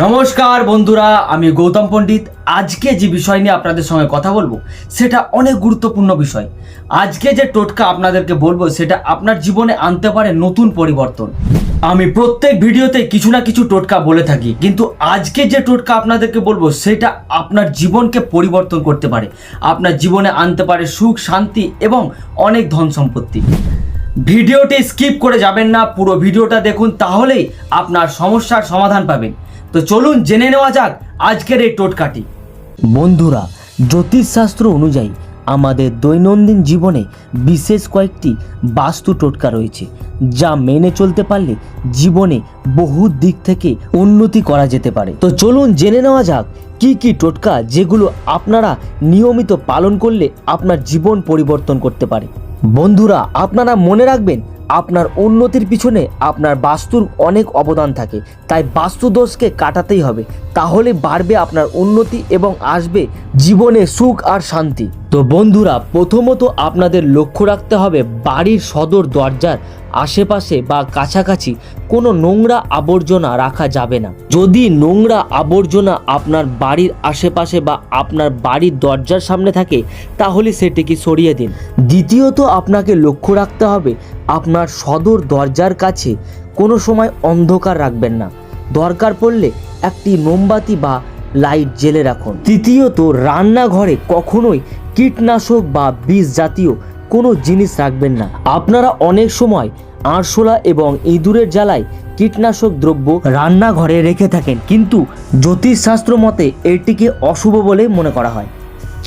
নমস্কার বন্ধুরা, আমি গৌতম পণ্ডিত। আজকে যে বিষয় নিয়ে আপনাদের সঙ্গে কথা বলব, সেটা অনেক গুরুত্বপূর্ণ বিষয়। আজকে যে টোটকা আপনাদেরকে বলব, সেটা আপনার জীবনে আনতে পারে নতুন পরিবর্তন। আমি প্রত্যেক ভিডিওতে কিছু না কিছু টোটকা বলে থাকি, কিন্তু আজকে যে টোটকা আপনাদেরকে বলব, সেটা আপনার জীবনকে পরিবর্তন করতে পারে। আপনার জীবনে আনতে পারে সুখ, শান্তি এবং অনেক ধন সম্পত্তি। ভিডিওটি স্কিপ করে যাবেন না, পুরো ভিডিওটা দেখুন, তাহলেই আপনার সমস্যার সমাধান পাবেন। তো চলুন জেনে নেওয়া যাক আজকের এই টোটকাটি। বন্ধুরা, জ্যোতিষশাস্ত্র অনুযায়ী আমাদের দৈনন্দিন জীবনে বিশেষ কয়েকটি বাস্তু টোটকা রয়েছে, যা মেনে চলতে পারলে জীবনে বহু দিক থেকে উন্নতি করা যেতে পারে। তো চলুন জেনে নেওয়া যাক কি কি টোটকা যেগুলো আপনারা নিয়মিত পালন করলে আপনার জীবন পরিবর্তন করতে পারে। বন্ধুরা, আপনারা মনে রাখবেন, আপনার উন্নতির পিছনে আপনার বাস্তুর অনেক অবদান থাকে। তাই বাস্তুদোষকে কাটাতেই হবে। তাহলে বাড়বে আপনার উন্নতি এবং আসবে জীবনে সুখ আর শান্তি। তো বন্ধুরা, প্রথমত আপনাদের লক্ষ্য রাখতে হবে বাড়ির সদর দরজার আশেপাশে বা কাছাকাছি কোনো নোংরা আবর্জনা রাখা যাবে না। যদি নোংরা আবর্জনা আপনার বাড়ির আশেপাশে বা আপনার বাড়ির দরজার সামনে থাকে, তাহলে সেটিকে সরিয়ে দিন। দ্বিতীয়ত আপনাকে লক্ষ্য রাখতে হবে, আপনার সদর দরজার কাছে কোনো সময় অন্ধকার রাখবেন না। দরকার পড়লে একটি মোমবাতি বা লাইট জেলে রাখুন। তৃতীয়ত, রান্নাঘরে কখনোই কীটনাশক বা বিষ জাতীয় কোনো জিনিস রাখবেন না। আপনারা অনেক সময় আরশোলা এবং ইঁদুরের জ্বালায় কীটনাশক দ্রব্য রান্নাঘরে রেখে থাকেন। কিন্তু জ্যোতিষশাস্ত্র মতে এটিকে অশুভ বলে মনে করা হয়।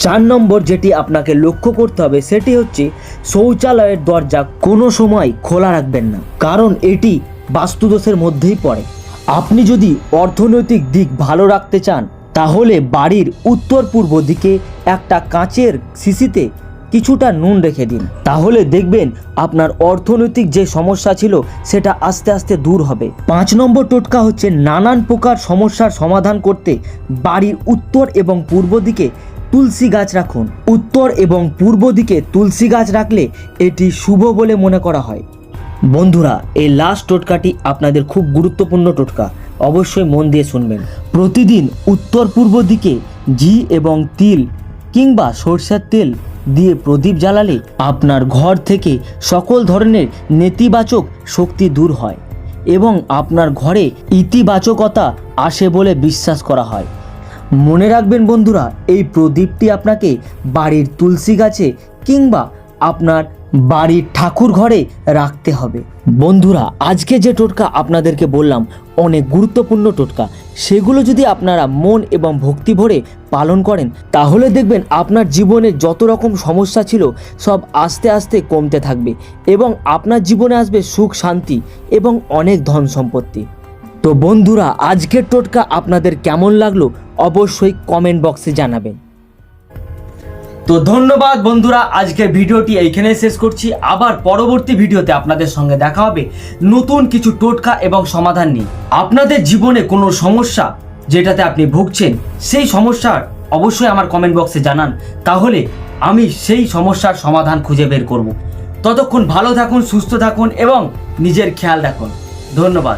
চার নম্বর যেটি আপনাকে লক্ষ্য করতে হবে, সেটি হচ্ছে শৌচালয়ের দরজা কোনো সময় খোলা রাখবেন না, কারণ এটি বাস্তুদোষের মধ্যেই পড়ে। আপনি যদি অর্থনৈতিক দিক ভালো রাখতে চান, তাহলে বাড়ির উত্তর পূর্ব দিকে একটা কাঁচের শিশিতে কিছুটা নুন রেখে দিন। তাহলে দেখবেন আপনার অর্থনৈতিক যে সমস্যা ছিল, সেটা আস্তে আস্তে দূর হবে। পাঁচ নম্বর টোটকা হচ্ছে নানান প্রকার সমস্যার সমাধান করতে বাড়ির উত্তর এবং পূর্ব দিকে তুলসী গাছ রাখুন। উত্তর এবং পূর্ব দিকে তুলসী গাছ রাখলে এটি শুভ বলে মনে করা হয়। বন্ধুরা, এই লাস্ট টোটকাটি আপনাদের খুব গুরুত্বপূর্ণ টোটকা। অবশ্যই মন দিয়ে শুনবেন। প্রতিদিন উত্তর পূর্ব দিকে ঘি এবং তিল কিংবা সরষের তেল দিয়ে প্রদীপ জ্বালালে আপনার ঘর থেকে সকল ধরনের নেতিবাচক শক্তি দূর হয় এবং আপনার ঘরে ইতিবাচকতা আসে বলে বিশ্বাস করা হয়। মনে রাখবেন বন্ধুরা, এই প্রদীপটি আপনাকে বাড়ির তুলসী গাছে কিংবা আপনার বাড়ির ঠাকুর ঘরে রাখতে হবে। বন্ধুরা, আজকে যে টোটকা আপনাদেরকে বললাম, অনেক গুরুত্বপূর্ণ টোটকা। সেগুলো যদি আপনারা মন এবং ভক্তি ভরে পালন করেন, তাহলে দেখবেন আপনার জীবনে যত রকম সমস্যা ছিল, সব আস্তে আস্তে কমতে থাকবে এবং আপনার জীবনে আসবে সুখ, শান্তি এবং অনেক ধন সম্পত্তি। তো বন্ধুরা, আজকের টোটকা আপনাদের কেমন লাগল অবশ্যই কমেন্ট বক্সে জানাবেন। তো ধন্যবাদ বন্ধুরা আজকের ভিডিওটি এইখানে শেষ করছি। আবার পরবর্তী ভিডিওতে আপনাদের সঙ্গে দেখা হবে নতুন কিছু টোটকা এবং সমাধান নিয়ে। আপনাদের জীবনে কোনো সমস্যা যেটাতে আপনি ভুগছেন, সেই সমস্যার অবশ্যই আমার কমেন্ট বক্সে জানান। তাহলে আমি সেই সমস্যার সমাধান খুঁজে বের করব। ততক্ষণ ভালো থাকুন, সুস্থ থাকুন এবং নিজের খেয়াল রাখুন। ধন্যবাদ।